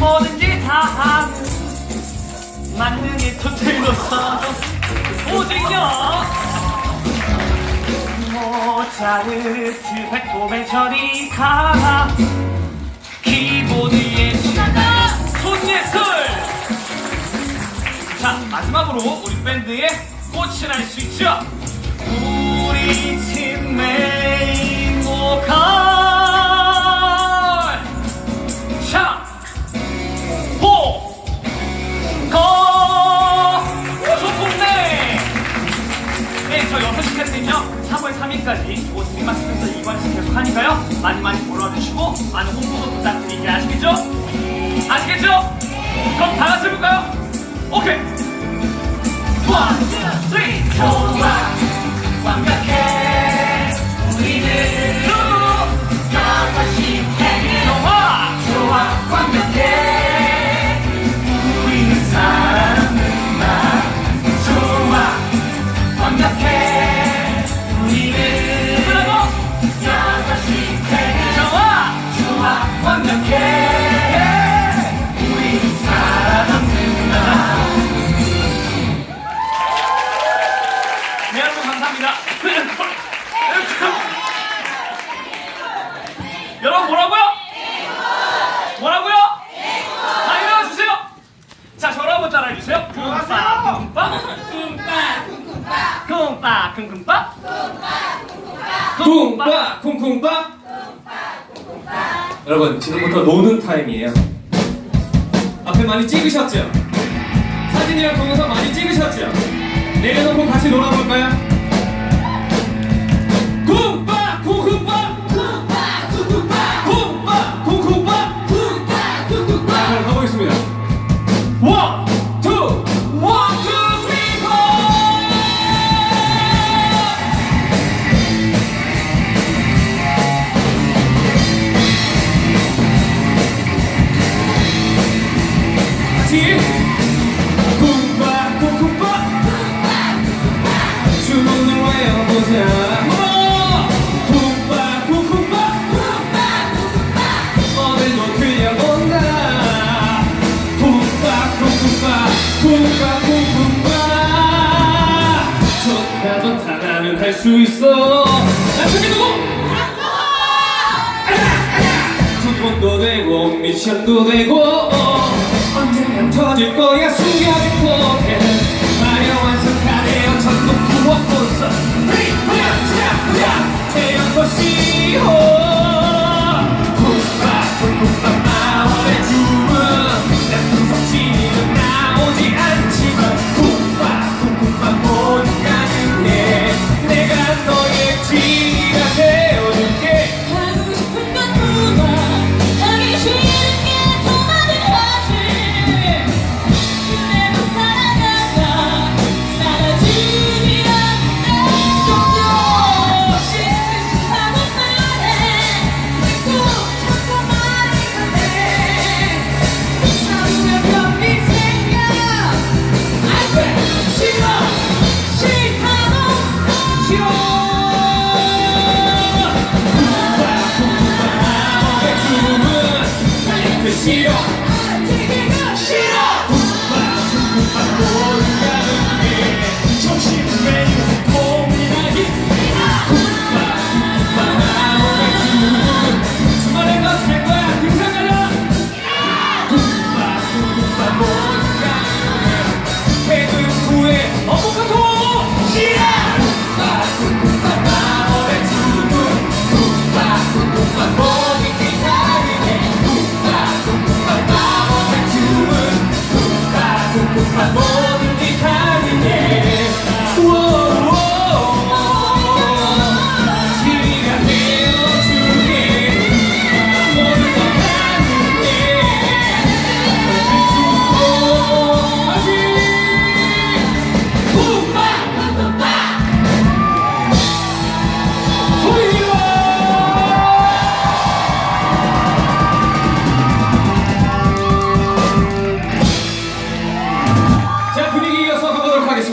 뭐든지 다 하는 만능의 토틀로서 오직여 모차르트 베토벤 저리 가라. 키보드에 손예술. 자 마지막으로 우리 밴드의 꽃이 날 수 있죠? 우리 집메 10시까지 이곳 드림마스터에서 이관식 계속 하니까요. 많이 많이 보러 와주시고 많은 홍보도 부탁드릴게요. 아시겠죠? 아시겠죠? 그럼 다 같이 해볼까요? 오케이! 1, 2, 3, 4, 5, 6, 쿵빠, 쿵쿵빠, 쿵빠 쿵쿵빠 여러분 지금부터 노는 타임이에요 앞에 많이 찍으셨죠? 사진이랑 동영상 많이 찍으셨죠? 내려놓고 같이 놀아볼까요? 수 있어 나 저기 누구? 두번도 되고 미션도 되고 터질 거야 숨겨진 포켓 Take it.